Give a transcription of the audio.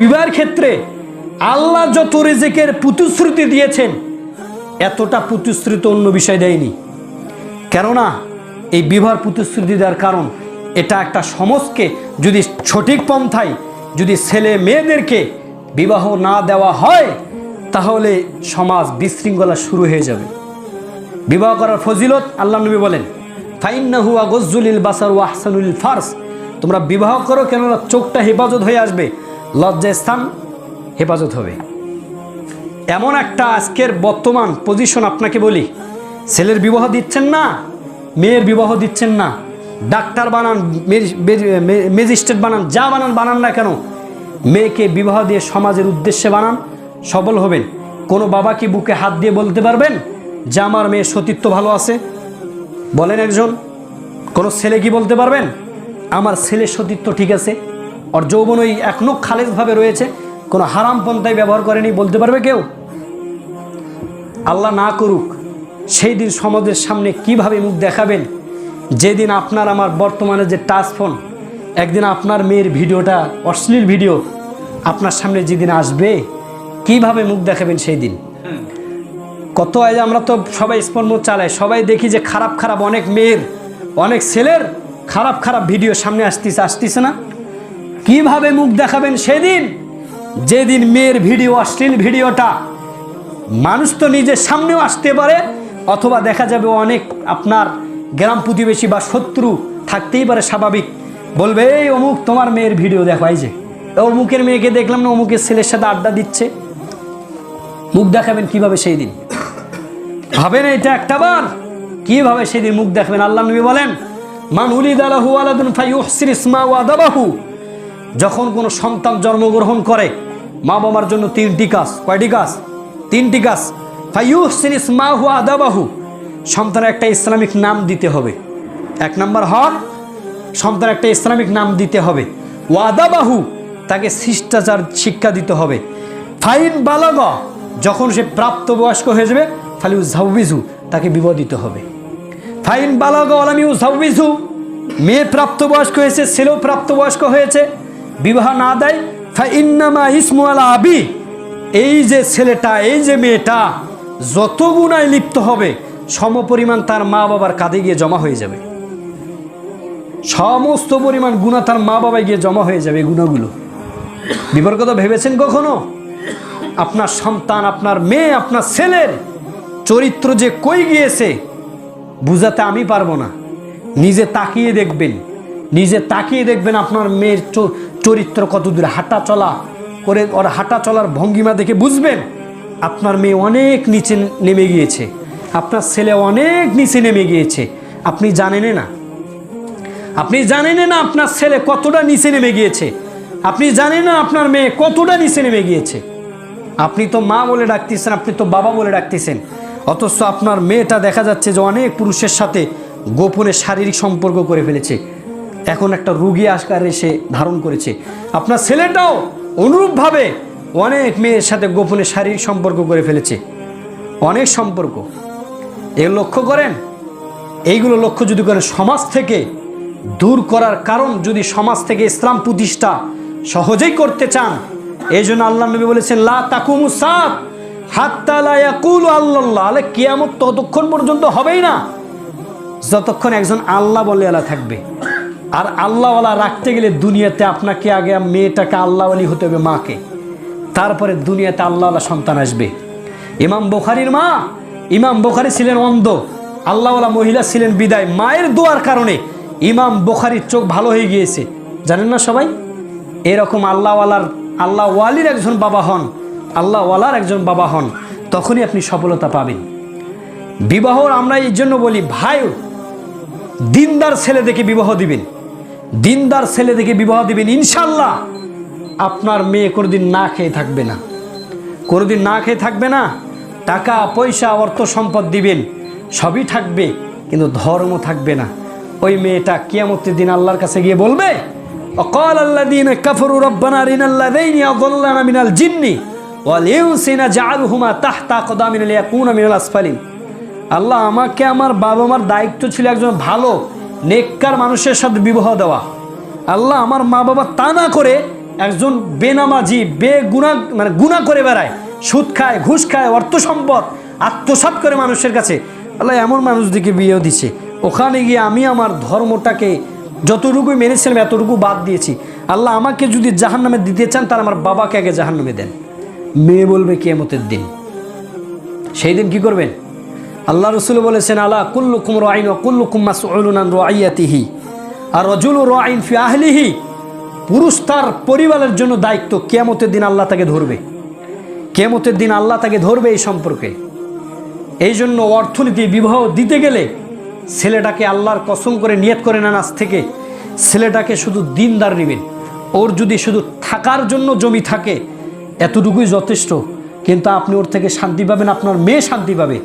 বিবাহের ক্ষেত্রে আল্লাহ যত রেজেকের প্রতিশ্রুতি দিয়েছেন, এতটা প্রতিশ্রুতি অন্য বিষয় দেয়নি। কেননা এই বিবাহ প্রতিশ্রুতি দেওয়ার কারণ এটা একটা সমাজকে যদি সঠিক পন্থায় যদি ছেলে মেয়েদেরকে বিবাহ না দেওয়া হয়, তাহলে সমাজ বিশৃঙ্খলা শুরু হয়ে যাবে। বিবাহ করার ফজিলত আল্লাহ নবী বলেন ফাইন্নাহুয়া গজ্জুলিল বাসার ওয়াহসানুল ফার্স। তোমরা বিবাহ করো কেননা চোখটা হেফাজত হয়ে আসবে। লজ্জা স্থান হেফাজত হবে। এমন একটা আজকের বর্তমান পজিশন আপনাকে বলি, ছেলের বিবাহ দিচ্ছেন না, মেয়ের বিবাহ দিচ্ছেন না, ডাক্তার বানান ম্যাজিস্ট্রেট বানান, যা বানান বানান না কেন? মেয়েকে বিবাহ দিয়ে সমাজের উদ্দেশ্যে বানান, সবল হবেন। কোনো বাবা কি বুকে হাত দিয়ে বলতে পারবেন যে আমার মেয়ের সতীত্ব ভালো আছে? বলেন একজন। কোনো ছেলে কি বলতে পারবেন? আমার ছেলের সতীত্ব ঠিক আছে। ওর যৌবন ওই এখনও খালেজভাবে রয়েছে, কোনো হারাম পন্থায় ব্যবহার করেনি, বলতে পারবে কেউ? আল্লাহ না করুক, সেই দিন সমাজের সামনে কীভাবে মুখ দেখাবেন? যেদিন আপনার আমার বর্তমানে যে টাচ ফোন, একদিন আপনার মেয়ের ভিডিওটা, অশ্লীল ভিডিও, আপনার সামনে যেদিন আসবে, কীভাবে মুখ দেখাবেন সেই দিন? কত আয় আমরা তো সবাই স্পন্দ চালাই, সবাই দেখি যে খারাপ খারাপ অনেক মেয়ের, অনেক ছেলের খারাপ খারাপ ভিডিও সামনে আসতেছে আসতেছে না? কীভাবে মুখ দেখাবেন সেদিন? যেদিন মেয়ের ভিডিও, অশ্লীল ভিডিওটা, মানুষ তো নিজের সামনেও আসতে পারে, অথবা দেখা যাবে অনেক আপনার গ্রাম প্রতিবেশী বা শত্রু থাকতেই পারে স্বাভাবিক। বলবে, এই অমুক, তোমার মেয়ের ভিডিও দেখাই যে। অমুকের মেয়েকে দেখলাম না, অমুকের ছেলের সাথে আড্ডা দিচ্ছে। মুখ দেখাবেন কীভাবে সেই দিন ভাবেন এটা একটা বার? কীভাবে সেদিন মুখ দেখাবেন? আল্লাহ নবী বলেন, মান উলিদ আলাহু আলাদুন ফাইউহসির ইসমা ওয়াদাবাহু যখন কোনো সন্তান জন্মগ্রহণ করে, মা বাবার জন্য তিনটি কাজ। কয়টি কাজ? তিনটি কাজ। ইসমা হুয়া আদাবাহু। সন্তানের একটা ইসলামিক নাম দিতে হবে। এক নম্বর হক সন্তান একটা ইসলামিক নাম দিতে হবে। ওয়াদাবাহু তাকে শিষ্টাচার শিক্ষা দিতে হবে। ফাইন বালাগ, যখন সে প্রাপ্তবয়স্ক হয়ে যাবে ফালিউ ঝাউবিজু তাকে বিবাহ দিতে হবে। ফাইন বালাগ আলামিউ ঝাউবিজু মেয়ে প্রাপ্তবয়স্ক হয়েছে, ছেলেও প্রাপ্তবয়স্ক হয়েছে বিবাহ না দেয়, ফাইন্নামা ইসমু আলা আবি। এই যে ছেলেটা, এই যে মেয়েটা, যত গুণায় লিপ্ত হবে সমপরিমাণ তার মা বাবার কাঁধে গিয়ে জমা হয়ে যাবে। সমস্ত পরিমাণ গুণা তার মা বাবায় গিয়ে জমা হয়ে যাবে গুণাগুলো। বিপর কথা ভেবেছেন কখনো? আপনার সন্তান, আপনার মেয়ে, আপনার ছেলের চরিত্র যে কই গিয়েছে, বুঝাতে আমি পারব না। নিজে তাকিয়ে দেখবেন। নিজে তাকিয়ে দেখবেন আপনার মেয়ের চরিত্র কত দূরে। হাঁটা চলা করে ওর হাঁটা চলার ভঙ্গিমা দেখে বুঝবেন আপনার মেয়ে অনেক নিচে নেমে গিয়েছে। আপনার ছেলে অনেক নিচে নেমে গিয়েছে। আপনি জানেন না। আপনি জানেন না আপনার ছেলে কতটা নিচে নেমে গিয়েছে। আপনি জানেন না আপনার মেয়ে কতটা নিচে নেমে গিয়েছে। আপনি তো মা বলে ডাকতেছেন, আপনি তো বাবা বলে ডাকতেছেন। অথচ আপনার মেয়েটা দেখা যাচ্ছে যে অনেক পুরুষের সাথে গোপনে শারীরিক সম্পর্ক করে ফেলেছে। এখন একটা রুগী আকারে সে ধারণ করেছে। আপনার ছেলেটাও অনুরূপভাবে অনেক মেয়ের সাথে গোপনে শারীরিক সম্পর্ক করে ফেলেছে। অনেক সম্পর্ক। এগুলো লক্ষ্য করেন? এইগুলো লক্ষ্য যদি করেন, সমাজ থেকে দূর করার কারণ যদি সমাজ থেকে ইসলাম প্রতিষ্ঠা সহজেই করতে চান এই জন্য আল্লাহ নবী বলেছেন আল্লাহ কিয়ামত ততক্ষণ পর্যন্ত হবেই না। যতক্ষণ একজন আল্লাহ বলে আলা থাকবে। আর আল্লাহওয়ালা রাখতে গেলে দুনিয়াতে আপনাকে আগে মেয়েটাকে আল্লাহওয়ালি হতে হবে, মাকে। তারপরে দুনিয়াতে আল্লাহওয়ালা সন্তান আসবে। ইমাম বোখারির মা, ইমাম বোখারি ছিলেন অন্ধ, আল্লাহওয়ালা মহিলা ছিলেন বিদায়। মায়ের দোয়ার কারণে ইমাম বোখারির চোখ ভালো হয়ে গিয়েছে। জানেন না সবাই? এরকম আল্লাহওয়ালার আল্লাহ ওয়ালির একজন বাবা হন, আল্লাহওয়ালার একজন বাবা হন, তখনই আপনি সফলতা পাবেন। বিবাহ আমরা এই জন্য বলি, ভাই, দিনদার ছেলে দেখে বিবাহ দিবেন। দিনদার ছেলে দেখে বিবাহ দিবেন, ইনশাল্লাহ। আপনার মেয়ে কোনোদিন না খেয়ে থাকবে না। কোনোদিন না খেয়ে থাকবে না, টাকা, পয়সা, অর্থ সম্পদ দিবেন, সবই থাকবে, কিন্তু ধর্ম থাকবে না। ওই মেয়েটা কিয়ামতের দিন আল্লাহর কাছে গিয়ে বলবে, অকল আল্লাহ দিন কাফরু রব্বানা রিনাল্লাহ দেইনি অদল্লানা মিনাল জিন্নি আল্লাহ আমাকে, আমার বাবা মার দায়িত্ব ছিল একজন ভালো নেককার মানুষের সাথে বিবাহ দেওয়া। আল্লাহ আমার মা বাবা তা না করে একজন বেনামাজি বে গুণা মানে গুণা করে বেড়ায়। সুদ খায়, ঘুষ খায়, অর্থ সম্পদ, আত্মসাৎ করে মানুষের কাছে। আল্লাহ এমন মানুষ দিকে বিয়েও দিছে। ওখানে গিয়ে আমি আমার ধর্মটাকে যতটুকুই মেনেছিলাম, এতটুকু বাদ দিয়েছি। আল্লাহ আমাকে যদি জাহান নামে দিতে চান তার আমার বাবাকে আগে জাহান নামে দেন। মেয়ে বলবে কেমতের দিন। সেই দিন কি করবেন? আল্লাহ রসুল বলেছেন আল্লাহ কুল্লুকুম রাইন ও কুল্লুকুম মাসউলুনান রাইয়াতিহি। আর রজুল রাইন ফি আহলিহি, পুরুষ তার পরিবারের জন্য দায়িত্ব। কেমতের দিন আল্লাহ তাকে ধরবে। কেমতের দিন আল্লাহ তাকে ধরবে এই সম্পর্কে। এই জন্য অর্থনীতি বিবাহ দিতে গেলে ছেলেটাকে আল্লাহর কসম করে নিয়ত করে নেন আজ থেকে। ছেলেটাকে শুধু দিনদার নেবেন। ওর যদি শুধু থাকার জন্য জমি থাকে, এতটুকুই যথেষ্ট। কিন্তু আপনি ওর থেকে শান্তি পাবেন, আপনার মেয়ে শান্তি পাবে।